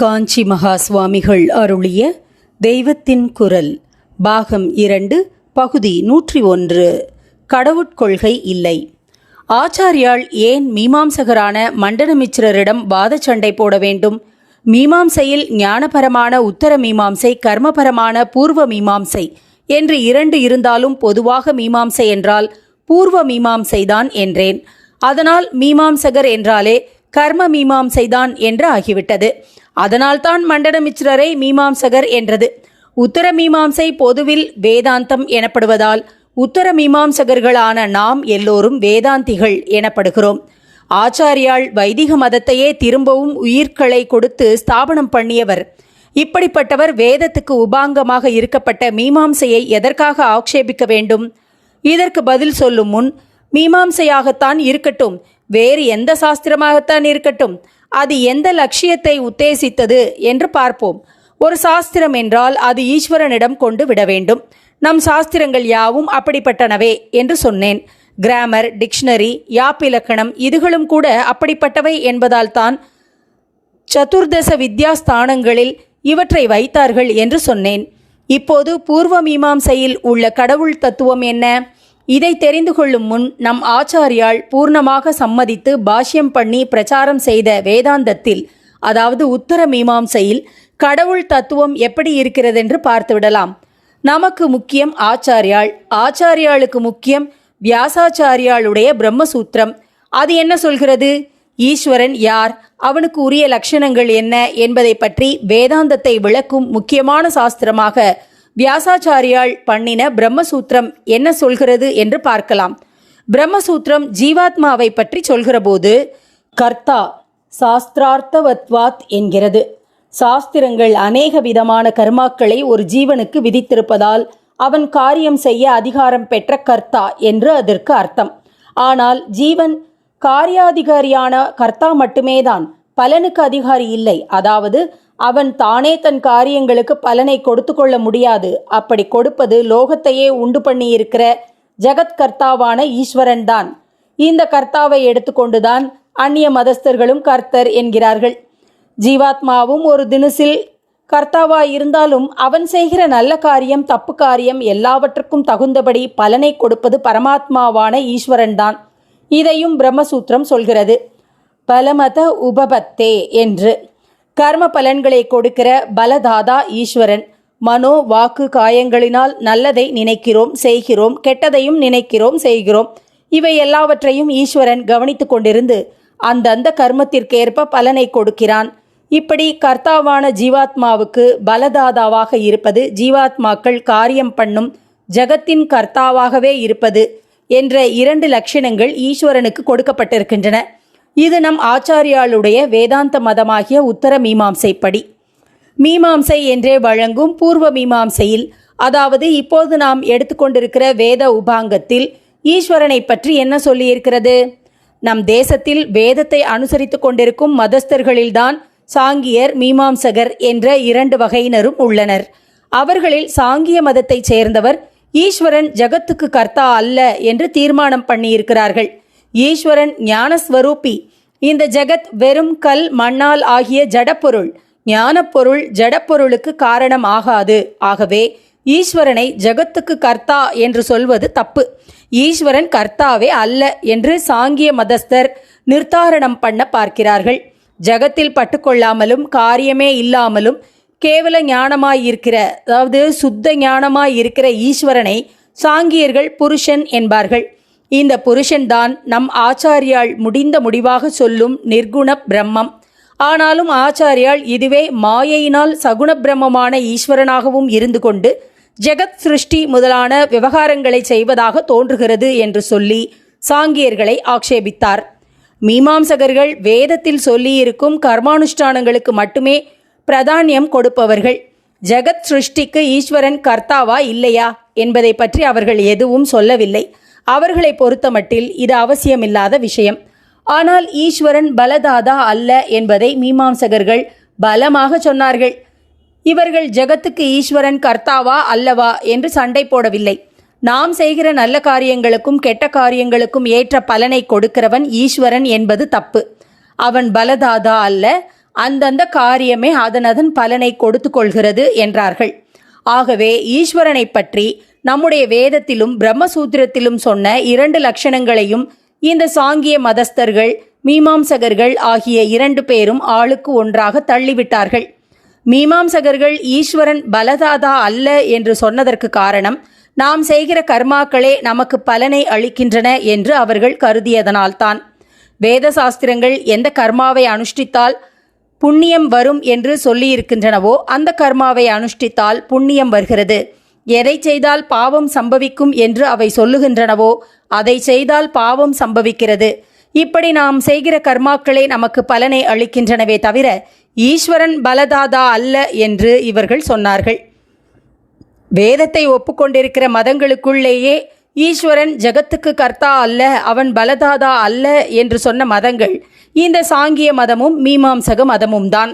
காஞ்சி மகா சுவாமிகள் அருளிய தெய்வத்தின் குரல் பாகம் இரண்டு பகுதி நூற்றி ஒன்று. கடவுட்கொள்கை இல்லை. ஆச்சாரியால் ஏன் மீமாம்சகரான மண்டனமிச்சிரரிடம் வாதச்சண்டை போட வேண்டும்? மீமாம்சையில் ஞானபரமான உத்தர மீமாம்சை கர்மபரமான பூர்வ மீமாம்சை என்று இரண்டு இருந்தாலும் பொதுவாக மீமாம்சை என்றால் பூர்வ மீமாம்சைதான் என்றேன். அதனால் மீமாம்சகர் என்றாலே கர்ம மீமாம்சைதான் என்று ஆகிவிட்டது. அதனால்தான் மண்டனமிச்சிரரை மீமாம்சகர் என்றது. உத்தர மீமாம்சை பொதுவில் வேதாந்தம் எனப்படுவதால் உத்தர மீமாம்சகர்களான நாம் எல்லோரும் வேதாந்திகள் எனப்படுகிறோம். ஆச்சாரியால் வைதிக மதத்தையே திரும்பவும் உயிர்களை கொடுத்து ஸ்தாபனம் பண்ணியவர் இப்படிப்பட்டவர் வேதத்துக்கு உபாங்கமாக இருக்கப்பட்ட மீமாம்சையை எதற்காக ஆக்ஷேபிக்க வேண்டும்? இதற்கு பதில் சொல்லும் முன் மீமாம்சையாகத்தான் இருக்கட்டும் வேறு எந்த சாஸ்திரமாகத்தான் இருக்கட்டும் அது எந்த லட்சியத்தை உத்தேசித்தது என்று பார்ப்போம். ஒரு சாஸ்திரம் என்றால் அது ஈஸ்வரனிடம் கொண்டு விட வேண்டும். நம் சாஸ்திரங்கள் யாவும் அப்படிப்பட்டனவே என்று சொன்னேன். கிராமர் டிக்ஷனரி யாப்பிலக்கணம் இதுகளும் கூட அப்படிப்பட்டவை என்பதால் தான் சதுர்தச வித்யாஸ்தானங்களில் இவற்றை வைத்தார்கள் என்று சொன்னேன். இப்போது பூர்வ மீமாம்சையில் உள்ள கடவுள் தத்துவம் என்ன? இதை தெரிந்து கொள்ளும் முன் நம் ஆச்சாரியால் பூர்ணமாக சம்மதித்து பாஷ்யம் பண்ணி பிரச்சாரம் செய்த வேதாந்தத்தில் அதாவது உத்தர மீமாம்சையில் கடவுள் தத்துவம் எப்படி இருக்கிறதென்று பார்த்துவிடலாம். நமக்கு முக்கியம் ஆச்சாரியாள். ஆச்சாரியாளுக்கு முக்கியம் வியாசாச்சாரியாளுடைய பிரம்மசூத்திரம். அது என்ன சொல்கிறது? ஈஸ்வரன் யார்? அவனுக்கு உரிய லட்சணங்கள் என்ன என்பதை பற்றி வேதாந்தத்தை விளக்கும் முக்கியமான சாஸ்திரமாக வியாசாச்சாரியால் பண்ணின பிரம்மசூத்திரம் என்ன சொல்கிறது என்று பார்க்கலாம். பிரம்மசூத்திரம் ஜீவாத்மாவை பற்றி சொல்கிறபோது கர்த்தா சாஸ்திரார்த்தவத்வாத் என்கிறது. சாஸ்திரங்கள் அநேக விதமான கர்மாக்களை ஒரு ஜீவனுக்கு விதித்திருப்பதால் அவன் காரியம் செய்ய அதிகாரம் பெற்ற கர்த்தா என்று அதற்கு அர்த்தம். ஆனால் ஜீவன் காரியாதிகாரியான கர்த்தா மட்டுமேதான் பலனுக்கு அதிகாரி இல்லை. அதாவது அவன் தானே தன் காரியங்களுக்கு பலனை கொடுத்து கொள்ள முடியாது. அப்படி கொடுப்பது லோகத்தையே உண்டு பண்ணியிருக்கிற ஜெகத்கர்த்தாவான ஈஸ்வரன் தான் இந்த கர்த்தாவை எடுத்துக்கொண்டுதான் அந்நிய மதஸ்தர்களும் கர்த்தர் என்கிறார்கள். ஜீவாத்மாவும் ஒரு தினசில் கர்த்தாவாய் இருந்தாலும் அவன் செய்கிற நல்ல காரியம் தப்பு காரியம் எல்லாவற்றுக்கும் தகுந்தபடி பலனை கொடுப்பது பரமாத்மாவான ஈஸ்வரன்தான். இதையும் பிரம்மசூத்திரம் சொல்கிறது. பலமத உபபத்தே என்று. கர்ம பலன்களை கொடுக்கிற பலதாதா ஈஸ்வரன். மனோ வாக்கு காயங்களினால் நல்லதை நினைக்கிறோம் செய்கிறோம் கெட்டதையும் நினைக்கிறோம் செய்கிறோம். இவை எல்லாவற்றையும் ஈஸ்வரன் கவனித்து கொண்டிருந்து அந்தந்த கர்மத்திற்கேற்ப பலனை கொடுக்கிறான். இப்படி கர்த்தாவான ஜீவாத்மாவுக்கு பலதாதாவாக இருப்பது ஜீவாத்மாக்கள் காரியம் பண்ணும் ஜகத்தின் கர்த்தாவாகவே இருப்பது என்ற இரண்டு லட்சணங்கள் ஈஸ்வரனுக்கு கொடுக்கப்பட்டிருக்கின்றன. இது நம் ஆச்சாரியாளுடைய வேதாந்த மதமாகிய உத்தர மீமாம்சைப்படி. மீமாம்சை என்றே வழங்கும் பூர்வ மீமாம்சையில் அதாவது இப்போது நாம் எடுத்துக்கொண்டிருக்கிற வேத உபாங்கத்தில் ஈஸ்வரனை பற்றி என்ன சொல்லியிருக்கிறது? நம் தேசத்தில் வேதத்தை அனுசரித்து கொண்டிருக்கும் மதஸ்தர்களில்தான் சாங்கியர் மீமாம்சகர் என்ற இரண்டு வகையினரும் உள்ளனர். அவர்களில் சாங்கிய மதத்தைச் சேர்ந்தவர் ஈஸ்வரன் ஜகத்துக்கு கர்த்தா அல்ல என்று தீர்மானம் பண்ணியிருக்கிறார்கள். ஈஸ்வரன் ஞானஸ்வரூபி. இந்த ஜெகத் வெறும் கல் மண்ணால் ஆகிய ஜடப்பொருள். ஞானப்பொருள் ஜடப்பொருளுக்கு காரணம் ஆகாது. ஆகவே ஈஸ்வரனை ஜெகத்துக்கு கர்த்தா என்று சொல்வது தப்பு. ஈஸ்வரன் கர்த்தாவே அல்ல என்று சாங்கிய மதஸ்தர் நிர்தாரணம் பண்ண பார்க்கிறார்கள். ஜகத்தில் பட்டுக்கொள்ளாமலும் காரியமே இல்லாமலும் கேவல ஞானமாயிருக்கிற அதாவது சுத்த ஞானமாயிருக்கிற ஈஸ்வரனை சாங்கியர்கள் புருஷன் என்பார்கள். இந்த புருஷன்தான் நம் ஆச்சாரியால் முடிந்த முடிவாக சொல்லும் நிர்குண பிரம்மம். ஆனாலும் ஆச்சாரியால் இதுவே மாயையினால் சகுண பிரம்மமான ஈஸ்வரனாகவும் இருந்து கொண்டு ஜெகத் சிருஷ்டி முதலான விவகாரங்களை செய்வதாக தோன்றுகிறது என்று சொல்லி சாங்கியர்களை ஆக்ஷேபித்தார். மீமாம்சகர்கள் வேதத்தில் சொல்லியிருக்கும் கர்மானுஷ்டானங்களுக்கு மட்டுமே பிரதானியம் கொடுப்பவர்கள். ஜெகத் சிருஷ்டிக்கு ஈஸ்வரன் கர்த்தாவா இல்லையா என்பதை பற்றி அவர்கள் எதுவும் சொல்லவில்லை. அவர்களை பொறுத்தமட்டில் இது அவசியமில்லாத விஷயம். ஆனால் ஈஸ்வரன் பலதாதா அல்ல என்பதை மீமாம்சகர்கள் பலமாக சொன்னார்கள். இவர்கள் ஜெகத்துக்கு ஈஸ்வரன் கர்த்தாவா அல்லவா என்று சண்டை போடவில்லை. நாம் செய்கிற நல்ல காரியங்களுக்கும் கெட்ட காரியங்களுக்கும் ஏற்ற பலனை கொடுக்கிறவன் ஈஸ்வரன் என்பது தப்பு. அவன் பலதாதா அல்ல அந்தந்த காரியமே அதனதன் பலனை கொடுத்து கொள்கிறது என்றார்கள். ஆகவே ஈஸ்வரனை பற்றி நம்முடைய வேதத்திலும் பிரம்மசூத்திரத்திலும் சொன்ன இரண்டு லட்சணங்களையும் இந்த சாங்கிய மதஸ்தர்கள் மீமாம்சகர்கள் ஆகிய இரண்டு பேரும் ஆளுக்கு ஒன்றாக தள்ளிவிட்டார்கள். மீமாம்சகர்கள் ஈஸ்வரன் பலதாதா அல்ல என்று சொன்னதற்கு காரணம் நாம் செய்கிற கர்மாக்களே நமக்கு பலனை அளிக்கின்றன என்று அவர்கள் கருதியதனால்தான். வேத சாஸ்திரங்கள் எந்த கர்மாவை அனுஷ்டித்தால் புண்ணியம் வரும் என்று சொல்லியிருக்கின்றனவோ அந்த கர்மாவை அனுஷ்டித்தால் புண்ணியம் வருகிறது. எதை செய்தால் பாவம் சம்பவிக்கும் என்று அவை சொல்லுகின்றனவோ அதை செய்தால் பாவம் சம்பவிக்கிறது. இப்படி நாம் செய்கிற கர்மாக்களே நமக்கு பலனை அளிக்கின்றனவே தவிர ஈஸ்வரன் பலதாதா அல்ல என்று இவர்கள் சொன்னார்கள். வேதத்தை ஒப்புக்கொண்டிருக்கிற மதங்களுக்குள்ளேயே ஈஸ்வரன் ஜகத்துக்கு கர்த்தா அல்ல அவன் பலதாதா அல்ல என்று சொன்ன மதங்கள் இந்த சாங்கிய மதமும் மீமாம்சக மதமும் தான்